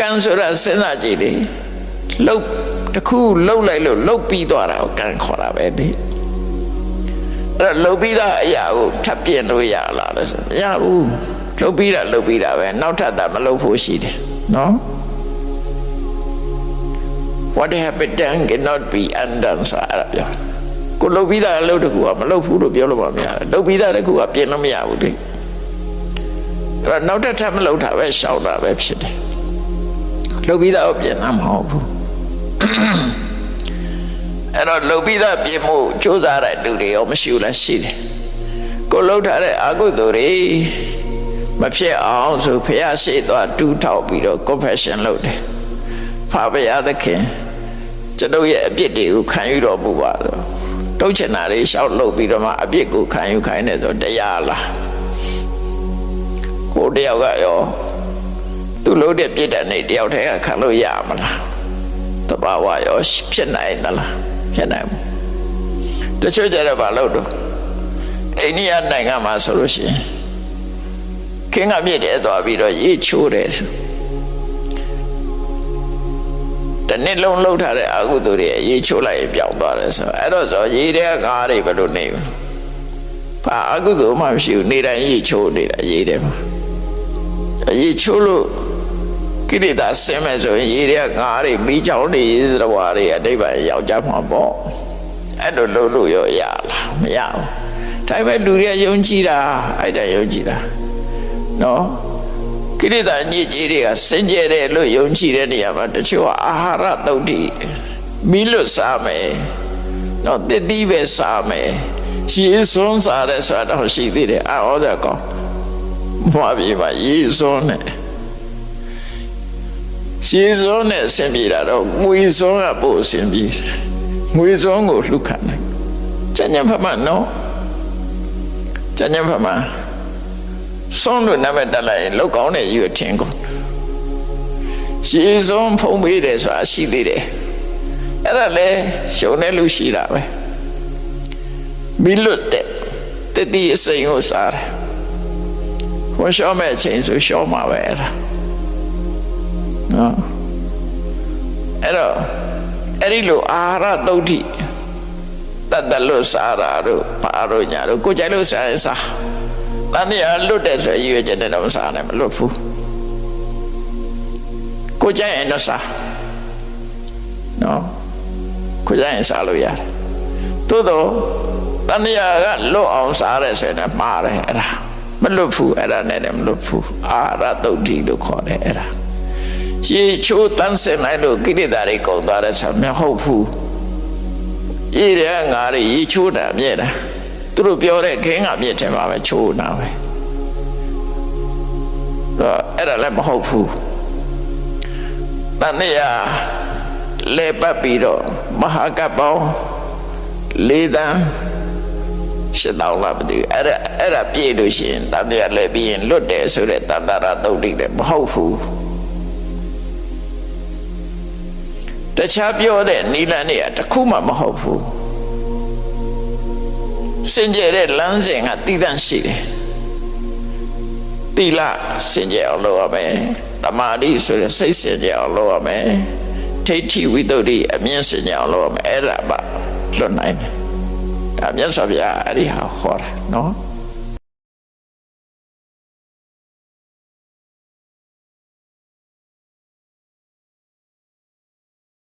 ကံဆိုတာစဉ်းစားကြည့်လေလှုပ်တစ်ခုလှုပ်လိုက်လို့လှုပ်ပြီးသွားတာကိုကံခေါ်တာပဲလေအဲ့တော့လှုပ်ပြီးသားအရာကိုထပ်ပြင်လို့ရလားလို့ဆိုမရဘူးလှုပ်ပြီးတာလှုပ်ပြီးတာပဲနောက်ထပ်တာမလှုပ်ဖို့ရှိတယ်နော် what happened done cannot be undone ဆိုတာအဲ့ဒါပြောကိုလှုပ်ပြီးသားအလုပ်တစ်ခုကမလှုပ်ဘူးလို့ပြောလို့မမရဘူးလှုပ်ပြီးသားတစ်ခုကပြင်လို့မရဘူးလေအဲ့တော့နောက်တစ်ထပ်မလှုပ်တာပဲရှောက်တာပဲဖြစ်တယ် လှုပ်ပြီးသားကိုပြင်တာမဟုတ်ဘူးအဲ့တော့လှုပ်ပြီးသားပြင်မှုစူးစမ်းတဲ့လူတွေရောမရှိဘူးလားရှိတယ်ကိုလှုပ်ထားတဲ့အကုသိုလ်တွေမဖြစ်အောင်ဆိုဖះရှိသွားတူးထောက်ပြီးတော့ confession လုပ်တယ်ဖာဘုရားသခင်ကျွန်ုပ်ရဲ့အပြစ်တွေကိုခံယူတော်မူပါတော့တုတ်ချင်တာတွေရှောက်လုပ်ပြီးတော့မှအပြစ်ကိုခံယူခိုင်းတယ်ဆိုတရားလားဟိုတယောက်ကရော သူလို့တဲ့ပြစ်တဲ့နေတယောက်တည်းကခံလို့ရမလားတဘာဝရောဖြစ်နိုင်သလားဖြစ်နိုင်ဘူးတချို့ကြတော့မလုပ်တော့အိန္ဒိယနိုင်ငံမှာဆိုလို့ရှိရင်ခင်းကမြစ်တဲ့သွားပြီးတော့ရေချိုးတယ်ဆိုတနေ့လုံးလှုပ်ထားတဲ့အကုသိုလ်တွေရေချိုးလိုက်ရင်ပျောက်သွားတယ်ဆိုအဲ့တော့ဆိုရေတဲ့ကားတွေဘယ်လိုနေလဲဘာအကုသိုလ်မှမရှိဘူးနေတိုင်းရေချိုးနေတာရေတဲ့မှာရေချိုးလို့ ကိရိတာဆင်းမဲ့ဆိုရင်ရေတဲ့ကားတွေမိချောင်းတွေရေသဝါတွေအတိတ်ပဲရောက်ကြမှာပေါ့အဲ့လိုလုပ်လို့ရရလားမရဘူးဒါပေမဲ့လူတွေကယုံကြည်တာအဲ့ဒါယုံကြည်တာနော်ကိရိတာညစ်ကြေးတွေကစင်ကြယ်တယ်လို့ယုံကြည်တဲ့နေရာမှာတချို့ကအာဟာရသုတ်တိမိလွတ်စားမယ်နော်တတိပဲစားမယ်ရှေးစွန်းစားတဲ့ဆိုတာတော့ရှိသေးတယ်အော်ဒါကောဘွားပြေပါရေစွန်းနဲ့ ရှေးစွန်းနဲ့ဆင်ပြေတာတော့ငွေစွန်းကပို့ဆင်ပြေငွေစွန်းကိုလှုပ်ခတ်နိုင်ကျန်ညဖမနော်ကျန်ညဖမဆုံးလို့နာမည်တက်လိုက်ရင်လောက်ကောင်းတဲ့ယူအထင်ကုန်ရှေးစွန်းဖုံးပေးတယ်ဆိုတာရှိသေးတယ်အဲ့ဒါလဲရှုံတဲ့လူရှိတာပဲမိလွတ်တဲ့တတိအစိမ်ကိုစားတယ်ဟောရှောမဲ့အချိန်ဆိုရှောမှာပဲအဲ့ဒါ နော်အဲ့တော့အဲ့ဒီလိုအာဟာရသုတ်တိတတ်တယ်လို့စားတာတို့ဘာတို့ညာတို့ကိုကြိုက်လို့စားရင်စားတန်တရားလွတ်တယ်ဆိုရည်ရွယ်ချက်နဲ့တော့မစားနိုင်မလွတ်ဘူးကိုကြိုက်ရင်တော့စားနော်ကိုကြိုက်ရင်စားလို့ရတယ်သို့တော့တန်တရားကလွတ်အောင်စားရဲဆိုရင်မှားတယ်အဲ့ဒါမလွတ်ဘူးအဲ့ဒါနဲ့လည်းမလွတ်ဘူးအာရတုတ်တိလို့ခေါ်တယ်အဲ့ဒါ ရေချိုးတန်းစင်လိုက်လို့ကိရိတာတွေကုန်သွားတဲ့ဆံမဟုတ်ဘူးရေရငါတွေရေချိုးတာမြဲတာသူတို့ပြောတဲ့ခင်းကမြစ်တယ်မှာပဲချိုးနာပဲတော့အဲ့ဒါလည်းမဟုတ်ဘူးတန်တရားလဲပတ်ပြီးတော့မဟာကပ္ပောင်းလေးတန်းရှစ်တောင်းလာမသိဘူးအဲ့ဒါအဲ့ဒါပြည့်လို့ရှိရင်တန်တရားလဲပြီးရင်လွတ်တယ်ဆိုတဲ့တန်တရာသုတ်တိလည်းမဟုတ်ဘူး တခြားပြောတဲ့နိလန်းတွေကတစ်ခုမှမဟုတ်ဘူးစင်ကြယ်တဲ့လမ်းစဉ်ကတည်တံ့ရှိတယ်တိလစင်ကြယ်အောင်လုပ်ရမယ်တမာတိဆိုတဲ့စိတ်စင်ကြယ်အောင်လုပ်ရမယ်ထိဋ္ဌိဝိတ္တုတိအမြင့်စင်ကြယ်အောင်လုပ်ရမယ်အဲ့ဒါမှလွတ်နိုင်တယ်ဒါမြတ်စွာဘုရားအဲ့ဒီဟာခေါ်တာနော်